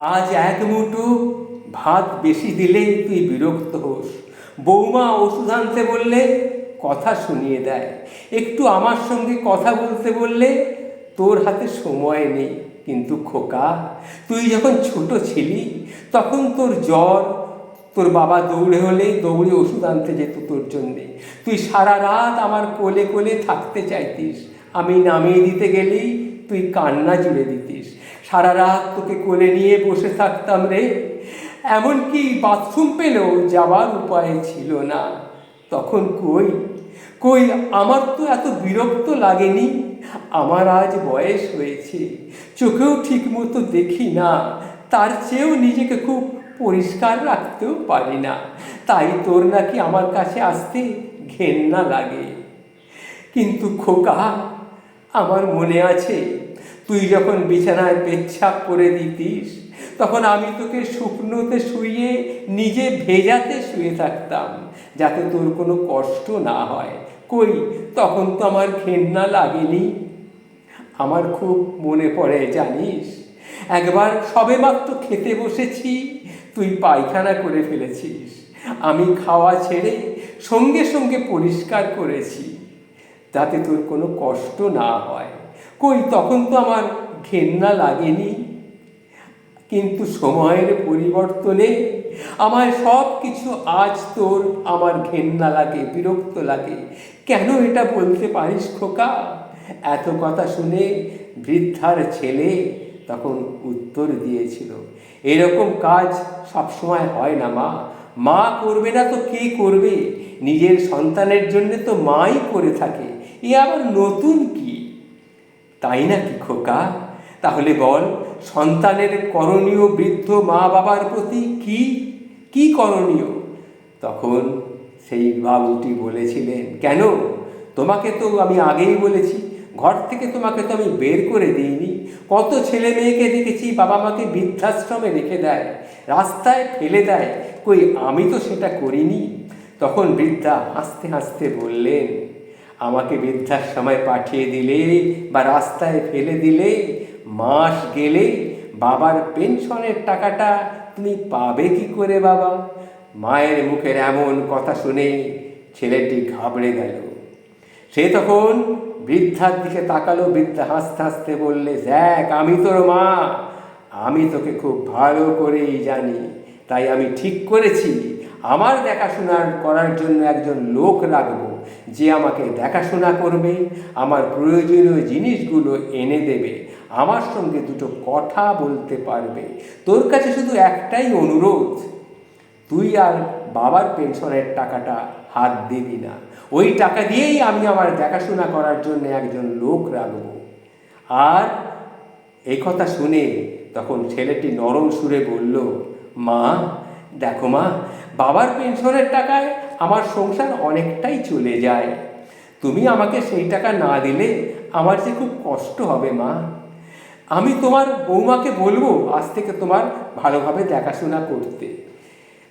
আজ এক মুঠো ভাত বেশি দিলে তুই বিরক্ত হোস। বৌমা ওষুধ আনতে বললে কথা শুনিয়ে দেয়। একটু আমার সঙ্গে কথা বলতে বললে তোর হাতে সময় নেই, কিন্তু খোকা, তুই যখন ছোট ছিলি, তখন তোর জ্বর, তোর বাবা দৌড়ে হলে দৌড়ে ওষুধ আনতে যেত তোর জন্যে। তুই সারা রাত আমার কোলে কোলে থাকতে চাইতিস। আমি নামিয়ে দিতে গেলেই তুই কান্না জুড়ে দিতিস। সারা রাত তোকে কোলে নিয়ে বসে থাকতাম রে। এমনকি বাথরুম পেলেও যাওয়ার উপায় ছিল না। তখন কই? কই, আমার তো এত বিরক্ত লাগেনি। আমার আজ বয়স হয়েছে। চোখেও ঠিক মতো দেখি না। তার চেয়েও নিজেকে খুব পরিষ্কার রাখতেও পারি না। তাই তোর নাকি আমার কাছে আসতে ঘেন্না লাগে। কিন্তু খোকা, আমার মনে আছে তুই যখন বিছানায় পেচ্ছাপ করে দিতিস, তখন আমি তোকে শুকনোতে শুইয়ে নিজে ভেজাতে শুয়ে থাকতাম, যাতে তোর কোনো কষ্ট না হয়। কই, তখন তো আমার ঘেন্না লাগেনি। আমার খুব মনে পড়ে, জানিস? একবার সবেমাত্র খেতে বসেছি, তুই পায়খানা করে ফেলেছিস। আমি খাওয়া ছেড়ে সঙ্গে সঙ্গে পরিষ্কার করেছি, যাতে তোর কোনো কষ্ট না হয়। কই? তখন তো আমার ঘেন্না লাগেনি। কিন্তু সময়ের পরিবর্তনে আমার সব কিছু আজ তোর আমার ঘেন্না লাগে, বিরক্ত লাগে। কেন এটা বলতে পারিস খোকা? এত কথা শুনে বৃদ্ধার ছেলে তখন উত্তর দিয়েছিল, এরকম কাজ সবসময় হয় না মা। মা করবে না তো কে করবে? নিজের সন্তানের জন্য তো মাই করে থাকে। এ আবার নতুন কি? তাই না কি খোকা? তাহলে বল, সন্তানের করণীয় বৃদ্ধ মা বাবার প্রতি কি কি করণীয়? তখন সেই বাবুটি বলেছিলেন, কেন? তোমাকে তো আমি আগেই বলেছি, ঘর থেকে তোমাকে তো আমি বের করে দিইনি। কত ছেলে মেয়েকে দেখেছি বাবা মাকে বৃদ্ধাশ্রমে রেখে দেয়, রাস্তায় ফেলে দেয়, কই আমি তো সেটা করিনি? তখন বৃদ্ধা হাসতে হাসতে বললেন আমাকে বৃদ্ধাশ্রমে পাঠিয়ে দিলে বা রাস্তায় ফেলে দিলে মাস গেলে বাবার পেনশনের টাকাটা তুমি পাবে কি করে বাবা? মায়ের মুখের এমন কথা শুনে ছেলেটি ঘাবড়ে গেল। সে তখন বৃদ্ধার দিকে তাকালো, বৃদ্ধা হাসতে হাসতে বললে, দেখ, আমি তোর মা। আমি তোকে খুব ভালো করেই জানি। তাই আমি ঠিক করেছি। আমার দেখাশোনা করার জন্য একজন লোক রাখব যে আমাকে দেখাশোনা করবে, আমার প্রয়োজনীয় জিনিসগুলো এনে দেবে, আমার সঙ্গে দুটো কথা বলতে পারবে। তোর কাছে শুধু একটাই অনুরোধ, তুই আর বাবার পেনশনের টাকাটা হাত দিবি না। ওই টাকা দিয়েই আমি আমার দেখাশোনা করার জন্য একজন লোক রাখব। আর এই কথা শুনে তখন ছেলেটি নরম সুরে বলল, মা, দেখো মা বাবার পেনশনের টাকায় আমার সংসার অনেকটাই চলে যায়। তুমি আমাকে সেই টাকা না দিলে আমার যে খুব কষ্ট হবে, মা। আমি তোমার বৌমাকে বলব আজ থেকে তোমার ভালোভাবে দেখাশোনা করতে।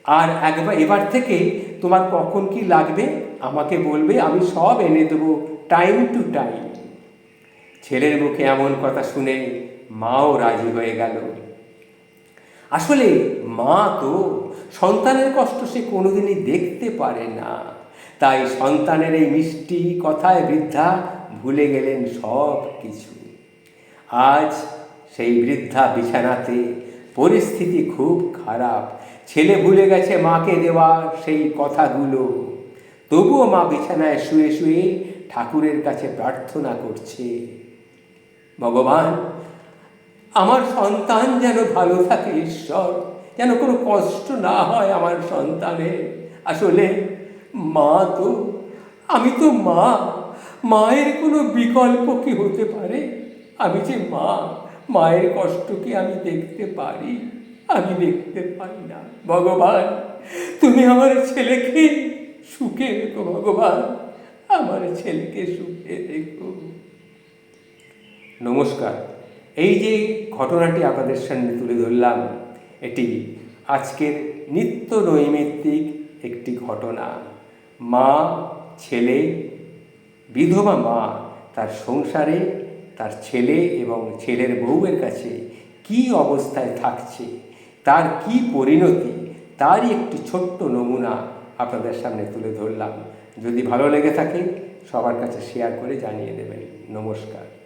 আর একবার এবার থেকে তোমার কখন কি লাগবে আমাকে বলবে, আমি সব এনে দেবো টাইম টু টাইম। ছেলের মুখে এমন কথা শুনে মাও রাজি হয়ে গেল। আসলে মা তো সন্তানের কষ্ট সে কোনোদিনই দেখতে পারে না। তাই সন্তানের এই মিষ্টি কথায় বৃদ্ধা ভুলে গেলেন সব কিছু। আজ সেই বৃদ্ধা বিছানাতে পরিস্থিতি খুব খারাপ। ছেলে ভুলে গেছে মাকে দেওয়া সেই কথাগুলো। তবুও মা বিছানায় শুয়ে শুয়ে ঠাকুরের কাছে প্রার্থনা করছে, ভগবান আমার সন্তান যেন ভালো থাকে, ঈশ্বর। যেন কোনো কষ্ট না হয় আমার সন্তানের। আসলে মা তো, আমি তো মা। মায়ের কোনো বিকল্প কি হতে পারে? আমি যে মা, মায়ের কষ্ট কি আমি দেখতে পারি, আমি দেখতে পারি না। ভগবান, তুমি আমার ছেলেকে সুখে রেখো, ভগবান। আমার ছেলেকে সুখে রেখো। নমস্কার। এই যে ঘটনাটি আপনাদের সামনে তুলে ধরলাম, এটি আজকের নিত্য নৈমিত্তিক একটি ঘটনা। মা, ছেলে, বিধবা মা তার সংসারে, তার ছেলে এবং ছেলের বউয়ের কাছে কি অবস্থায় থাকছে, তার কি পরিণতি, তারই একটি ছোট্ট নমুনা আপনাদের সামনে তুলে ধরলাম। যদি ভালো লেগে থাকে, সবার কাছে শেয়ার করে জানিয়ে দেবেন। নমস্কার।